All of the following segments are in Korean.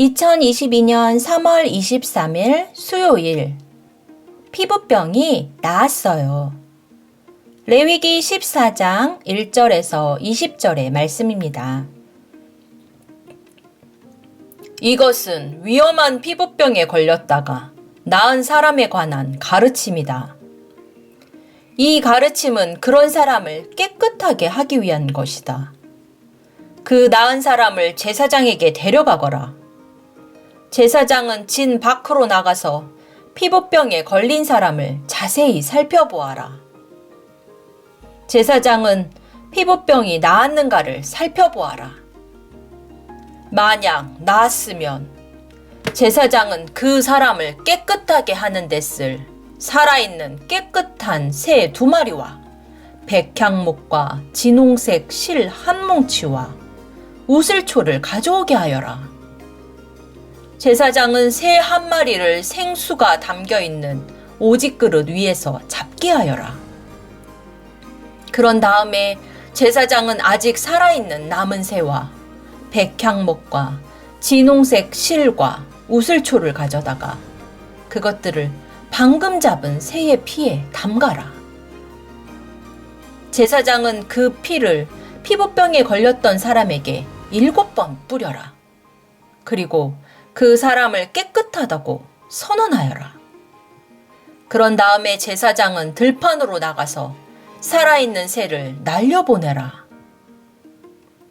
2022년 3월 23일 수요일 피부병이 나았어요. 레위기 14장 1절에서 20절의 말씀입니다. 이것은 위험한 피부병에 걸렸다가 나은 사람에 관한 가르침이다. 이 가르침은 그런 사람을 깨끗하게 하기 위한 것이다. 그 나은 사람을 제사장에게 데려가거라. 제사장은 진 밖으로 나가서 피부병에 걸린 사람을 자세히 살펴보아라. 제사장은 피부병이 나았는가를 살펴보아라. 만약 나았으면 제사장은 그 사람을 깨끗하게 하는 데 쓸 살아있는 깨끗한 새 두 마리와 백향목과 진홍색 실 한 뭉치와 우슬초를 가져오게 하여라. 제사장은 새 한 마리를 생수가 담겨 있는 오직 그릇 위에서 잡게 하여라. 그런 다음에 제사장은 아직 살아있는 남은 새와 백향목과 진홍색 실과 우슬초를 가져다가 그것들을 방금 잡은 새의 피에 담가라. 제사장은 그 피를 피부병에 걸렸던 사람에게 일곱 번 뿌려라. 그리고 그 사람을 깨끗하다고 선언하여라. 그런 다음에 제사장은 들판으로 나가서 살아있는 새를 날려보내라.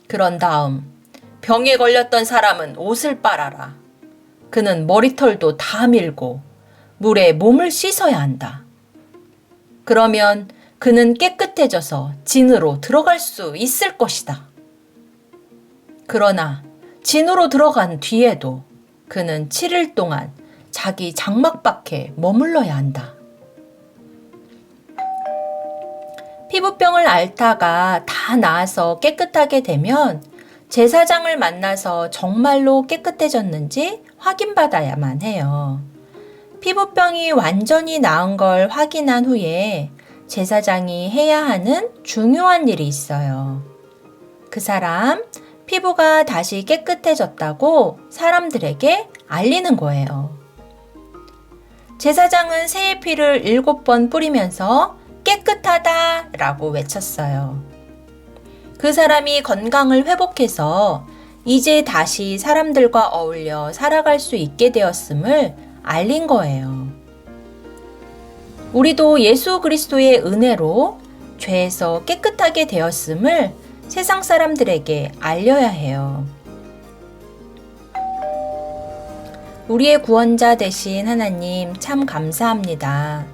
그런 다음 병에 걸렸던 사람은 옷을 빨아라. 그는 머리털도 다 밀고 물에 몸을 씻어야 한다. 그러면 그는 깨끗해져서 진으로 들어갈 수 있을 것이다. 그러나 진으로 들어간 뒤에도 그는 7일 동안 자기 장막 밖에 머물러야 한다. 피부병을 앓다가 다 나아서 깨끗하게 되면 제사장을 만나서 정말로 깨끗해졌는지 확인받아야만 해요. 피부병이 완전히 나은 걸 확인한 후에 제사장이 해야 하는 중요한 일이 있어요. 그 사람 피부가 다시 깨끗해졌다고 사람들에게 알리는 거예요. 제사장은 새의 피를 일곱 번 뿌리면서 깨끗하다 라고 외쳤어요. 그 사람이 건강을 회복해서 이제 다시 사람들과 어울려 살아갈 수 있게 되었음을 알린 거예요. 우리도 예수 그리스도의 은혜로 죄에서 깨끗하게 되었음을 세상 사람들에게 알려야 해요. 우리의 구원자 되신 하나님 참 감사합니다.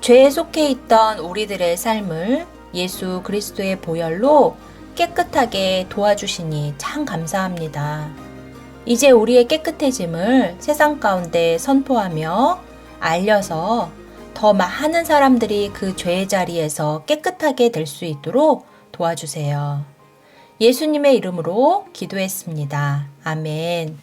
죄에 속해 있던 우리들의 삶을 예수 그리스도의 보혈로 깨끗하게 도와주시니 참 감사합니다. 이제 우리의 깨끗해짐을 세상 가운데 선포하며 알려서 더 많은 사람들이 그 죄의 자리에서 깨끗하게 될 수 있도록 도와주세요. 예수님의 이름으로 기도했습니다. 아멘.